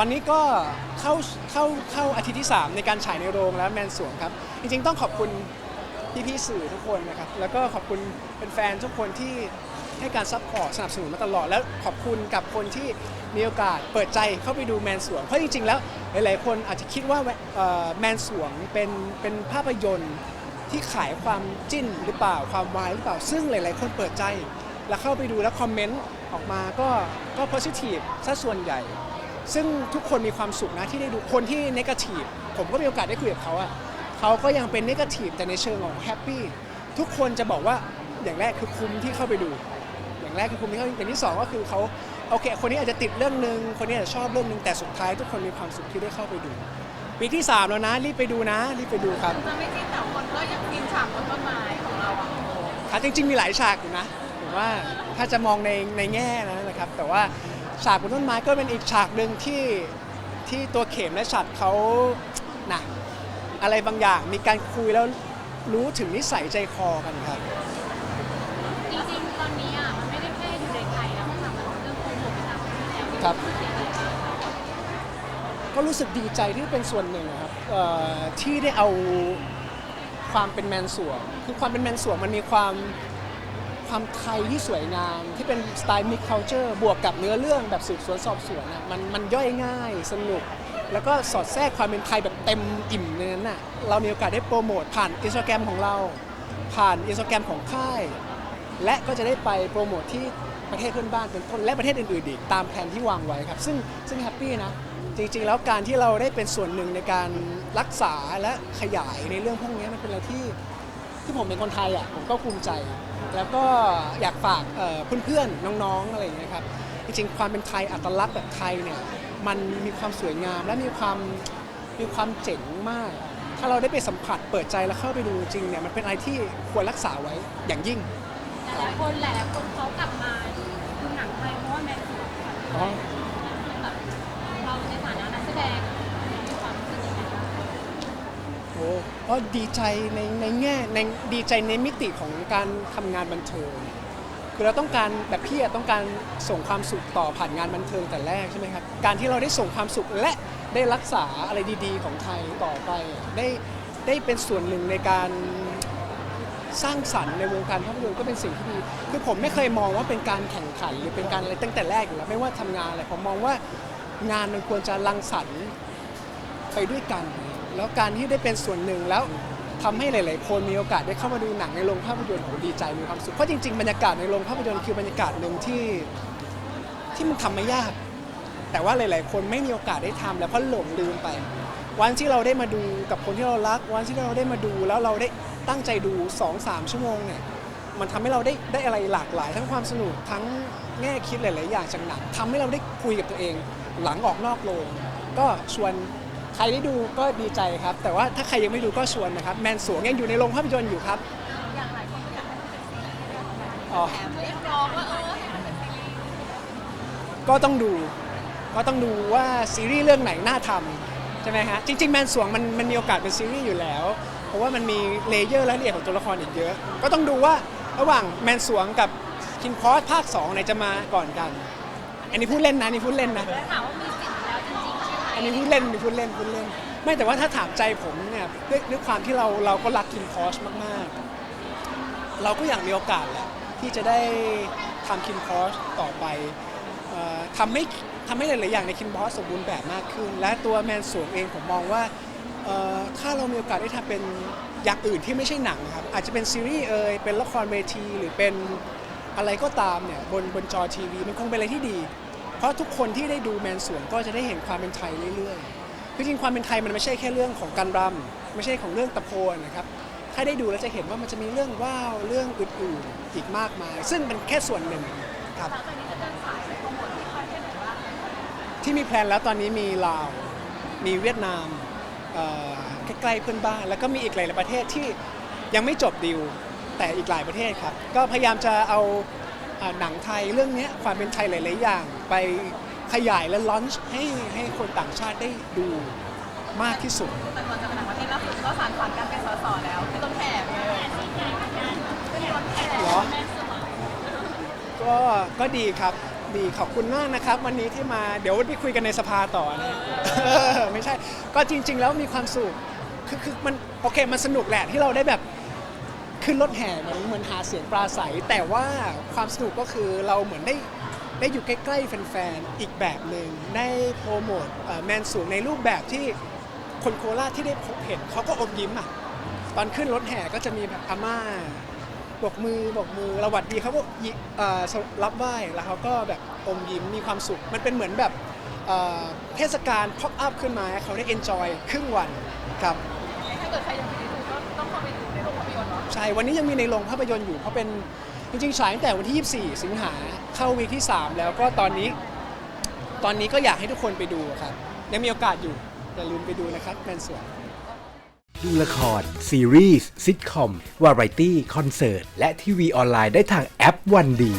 ตอนนี้ก็เข้าเข้าเข้าอาทิตย์ที่ 3 ในการฉายในโรงแล้วแมนสวงครับ จริงๆต้องขอบคุณพี่ๆสื่อทุกคนนะครับ แล้วก็ขอบคุณเป็นแฟนทุกคนที่ให้การซัพพอร์ตสนับสนุนมาตลอด แล้วขอบคุณกับคนที่มีโอกาสเปิดใจเข้าไปดูแมนสวง เพราะจริงๆ แล้วหลายๆคนอาจจะคิดว่าแมนสวงเป็นเป็นภาพยนตร์ที่ขายความจิ้นหรือเปล่าความวายหรือเปล่า ซึ่งหลายๆ คนเปิดใจ แล้วเข้าไปดูแล้วคอมเมนต์ออกมาก็ก็ positive ซะส่วนใหญ่ ซึ่งทุกคนมีความสุขนะที่ได้ดูคนที่นกาทีฟผมก็มีโอกาสได้คุยกับเขาอะเขาก็ยังเป็นนกาทีฟแต่ในเชิงของแฮปปี้ทุกคนจะบอกว่าอย่างแรกคือคุ้มที่เข้าไปดู อย่างแรกคือคุ้มที่เข้าอย่างที่สองก็คือเขาโอเคคนนี้อาจจะติดเรื่องหนึ่งคนนี้อาจจะชอบเรื่องหนึ่งแต่สุดท้าย ทุกคนมีความสุขที่ได้เข้าไปดูปีที่สามแล้วนะรีบไปดูนะรีบไปดูครับจะไม่จริงแต่คนก็ยังกินฉากบนต้นไม้ของเราอะค่ะจริง ๆ มีหลายฉากอยู่นะผมว่าถ้าจะมองในในแง่นั้นนะครับ แต่ว่า ฉากบนต้นไม้ก็เป็นอีกฉากหนึ่งที่ที่ตัวเข็มและฉัดเขานะอะไรบางอย่างมีการคุยแล้วรู้ถึงนิสัยใจคอกันครับ จริงๆ ตอนนี้อะมันไม่ได้แค่อยู่ในไทยแล้วค่ะมันเรื่องโปรโมทไปต่างประเทศแล้วครับรู้สึกยังไงบ้างคะก็รู้สึกดีใจที่เป็นส่วนหนึ่งครับเอ่อที่ได้เอาความเป็นแมนสวงคือความเป็นแมนสวงมันมีความ ความไทยที่สวยงาม ที่เป็นสไตล์มิกเคาเจอร์บวกกับเนื้อเรื่องแบบสืบสวนสอบสวนอะมันมันย่อยง่ายสนุก แล้วก็สอดแทรกความเป็นไทยแบบเต็มอิ่มในนั้นน่ะเรามีโอกาสได้โปรโมทผ่านอินสตาแกรมของเรา ผ่านอินสตาแกรมของค่าย และก็จะได้ไปโปรโมทที่ประเทศเพื่อนบ้านเป็นต้นและประเทศอื่นๆอีกตามแผนที่วางไว้ครับ ซึ่งซึ่งแฮปปี้นะจริงๆ แล้วการที่เราได้เป็นส่วนหนึ่งในการรักษาและขยายในเรื่องพวกนี้มันเป็นอะไรที่ ที่ผมเป็นคนไทยอะผมก็ภูมิใจ แล้วก็อยากฝากเอ่อเพื่อนๆน้องๆอะไรอย่างเงี้ยครับจริงๆความเป็นไทยอัตลักษณ์แบบไทยเนี่ยมันมีความสวยงามและมีความมีความเจ๋งมาก ถ้าเราได้ไปสัมผัสเปิดใจแล้วเข้าไปดูจริงเนี่ยมันเป็นอะไรที่ควรรักษาไว้อย่างยิ่งหลายๆคนหลายๆคนเขากลับมาดูหนังไทยเพราะว่าแมนสวงค่ะอ๋อแบบเราในฐานะนักแสดง โอ้ก็ดีใจในในแง่ในดีใจในมิติของการทำงานบันเทิง คือเราต้องการแบบพี่อะต้องการส่งความสุขต่อผ่านงานบันเทิงแต่แรกใช่ไหมครับ การที่เราได้ส่งความสุขและได้รักษาอะไรดีๆ ของไทยต่อไป ได้ได้เป็นส่วนหนึ่งในการสร้างสรรค์ในวงการภาพยนตร์ก็เป็นสิ่งที่ดี คือผมไม่เคยมองว่าเป็นการแข่งขันหรือเป็นการอะไรตั้งแต่แรกอยู่แล้วไม่ว่าทำงานอะไรผมมองว่างานมันควรจะรังสรรค์ไปด้วยกัน แล้วการที่ได้เป็นส่วนหนึ่งแล้วทำให้หลาย ๆ คนมีโอกาสได้เข้ามาดูหนังในโรงภาพยนตร์โหดีใจมีความสุขเพราะจริง ๆ บรรยากาศในโรงภาพยนตร์คือบรรยากาศหนึ่งที่ที่มันทำไม่ยาก แต่ว่าหลาย ๆ คนไม่มีโอกาสได้ทำแล้วเพราะหลงลืมไป วันที่เราได้มาดูกับคนที่เรารัก วันที่เราได้มาดูแล้วเราได้ตั้งใจดู 2-3 ชั่วโมงเนี่ยมันทำให้เราได้ได้อะไรหลากหลาย ทั้งความสนุกทั้งแง่คิดหลาย ๆ อย่างจากหนังทำให้เราได้คุยกับตัวเองหลังออกนอกโรงก็ชวน ใครได้ดูก็ดีใจครับ แต่ว่าถ้าใครยังไม่ดูก็ชวนนะครับ แมนสวงยังอยู่ในโรงภาพยนตร์อยู่ครับอย่างหลายคนก็อยากให้มันเป็นซีรีส์อ๋อแถมเรียกร้องว่าเออให้มันเป็นซีรีส์ก็ต้องดู ก็ต้องดูว่าซีรีส์เรื่องไหนน่าทำใช่ไหมฮะ จริงๆ แมนสวงมันมันมีโอกาสเป็นซีรีส์อยู่แล้ว เพราะว่ามันมีเลเยอร์และละเอียดของตัวละครอีกเยอะ ก็ต้องดูว่าระหว่างแมนสวงกับคินพอสภาค2ไหนจะมาก่อนกัน อันนี้พูดเล่นนะอันนี่พูดเล่นนะถามว่ามี อันนี้พูดเล่นอันนี้พูดเล่นพูดเล่น ไม่แต่ว่าถ้าถามใจผมเนี่ยด้วยด้วยความที่เราเราก็รักคินพอสมากๆ เราก็อยากมีโอกาสแหละที่จะได้ทำคินพอสต่อไปเอ่อทำให้ทำให้หลายๆอย่างในคินพอสสมบูรณ์แบบมากขึ้น และตัวแมนสวงเองผมมองว่าเอ่อถ้าเรามีโอกาสได้ทำเป็นอย่างอื่นที่ไม่ใช่หนังครับอาจจะเป็นซีรีส์เอยเป็นละครเวทีหรือเป็นอะไรก็ตามเนี่ยบนบนจอทีวีมันคงเป็นอะไรที่ดี เพราะทุกคนที่ได้ดูแมนสวนก็จะได้เห็นความเป็นไทยเรื่อยๆคือจริงความเป็นไทยมันไม่ใช่แค่เรื่องของการรำไม่ใช่ของเรื่องตะโพนนะครับถ้าได้ดูแล้วจะเห็นว่ามันจะมีเรื่องว้าวเรื่องอื่นๆอีกมากมาย ซึ่งเป็นแค่ส่วนหนึ่งครับที่มีแพลนแล้วตอนนี้มีลาว มีเวียดนามใกล้ๆเพื่อนบ้าน แล้วก็มีอีกหลายประเทศที่ยังไม่จบดีลแต่อีกหลายประเทศครับ ก็พยายามจะเอา อ่อหนังไทยเรื่องเนี้ยความเป็นไทยหลาย ๆ อย่าง ไปขยายและลอนช์ให้ให้คนต่างชาติได้ดูมากที่สุด แต่ก่อนจะไปต่างประเทศล่าสุดก็สานฝันการเป็นสสแล้วที่ต้นแขกเลยเป็นต้นแขกเหรอ ก็ก็ดีครับ ดีขอบคุณมากนะครับ วันนี้ที่มาเดี๋ยวไปคุยกันในสภาต่อนะเออไม่ใช่ ก็จริง ๆ แล้วมีความสุขคือคือมันโอเคมันสนุกแหละที่เราได้แบบ ขึ้นรถแห่เหมือนเหมือนหาเสียงปราศัย แต่ว่าความสนุกก็คือเราเหมือนได้ได้อยู่ใกล้ๆแฟนๆอีกแบบหนึ่งได้โปรโมทเอ่อแมนสูงในรูปแบบที่คนโคราชที่ได้พบเห็นเขาก็อมยิ้มอะตอนขึ้นรถแห่ก็จะมีแบบอาม่าบอกมือบอกมือเราหวัดดีเขาก็ยิเอ่อรับไหว้แล้วเขาก็แบบอมยิ้มมีความสุข มันเป็นเหมือนแบบเอ่อเทศกาลพ็อปอัพขึ้นมาให้เขาได้เอนจอยครึ่งวันครับ ถ้าเกิดใครยังไม่ได้ ใช่ วันนี้ยังมีในโรงภาพยนตร์อยู่เพราะเป็นจริงๆฉายตั้งแต่วันที่ 24 สิงหาเข้าวีคที่ 3 แล้วก็ตอนนี้ ตอนนี้ก็อยากให้ทุกคนไปดูครับยังมีโอกาสอยู่อย่าลืมไปดูนะครับแมนสวนดูละคร ซีรีส์ซิทคอม วาไรตี้ คอนเสิร์ต และทีวีออนไลน์ได้ทางแอปวันดี